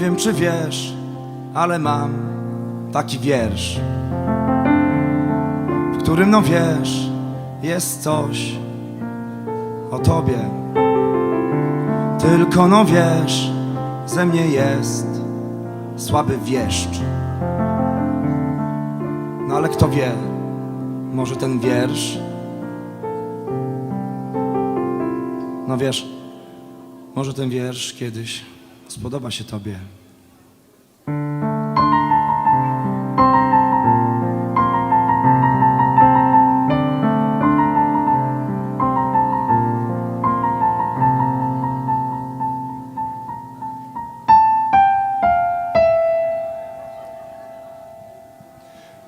wiem, czy wiesz, ale mam taki wiersz, w którym, no wiesz, jest coś o tobie. Tylko, no wiesz, ze mnie jest słaby wieszcz. No ale kto wie, może ten wiersz, no wiesz, może ten wiersz kiedyś spodoba się tobie.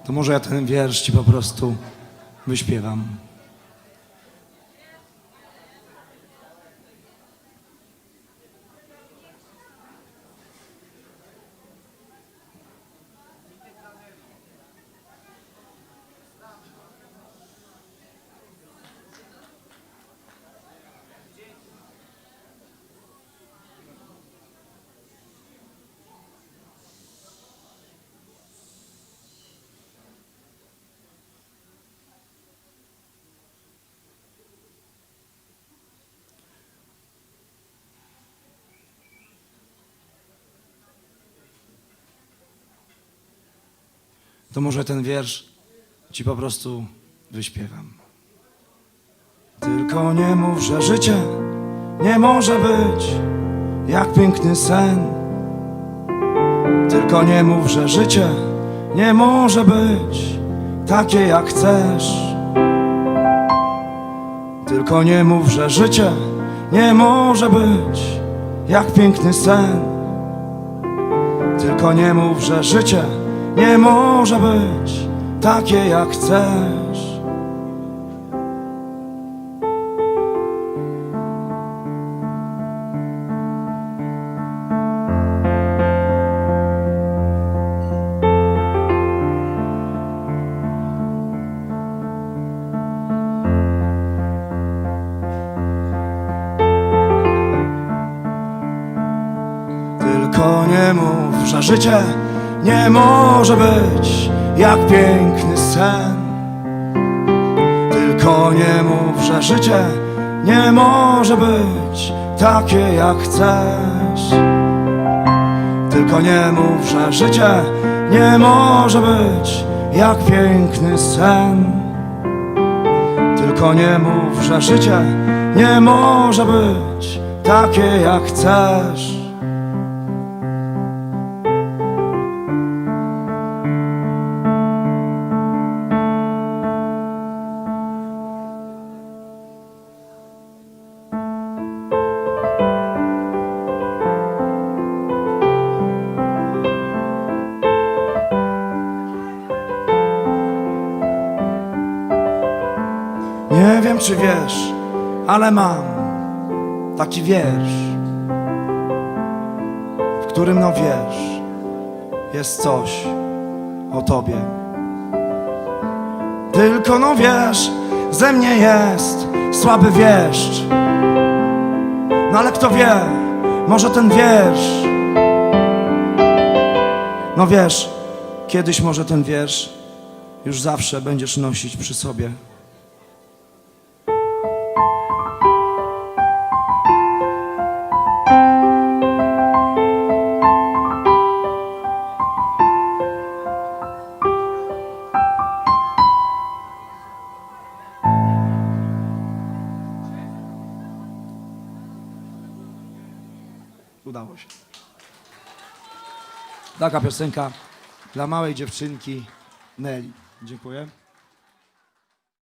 To może ja ten wiersz ci po prostu wyśpiewam. To może ten wiersz ci po prostu wyśpiewam. Tylko nie mów, że życie nie może być jak piękny sen. Tylko nie mów, że życie nie może być takie jak chcesz. Tylko nie mów, że życie nie może być jak piękny sen. Tylko nie mów, że życie nie może być takie jak chcesz. Tylko nie mów, że życie nie może być jak piękny sen. Tylko nie mów, że życie nie może być takie jak chcesz. Tylko nie mów, że życie nie może być jak piękny sen. Tylko nie mów, że życie nie może być takie jak chcesz. Nie wiem, czy wiesz, ale mam taki wiersz, w którym, no wiesz, jest coś o tobie. Tylko, no wiesz, ze mnie jest słaby wieszcz. No ale kto wie, może ten wiersz, no wiesz, kiedyś może ten wiersz już zawsze będziesz nosić przy sobie. Udało się. Taka piosenka dla małej dziewczynki Nelly. Dziękuję.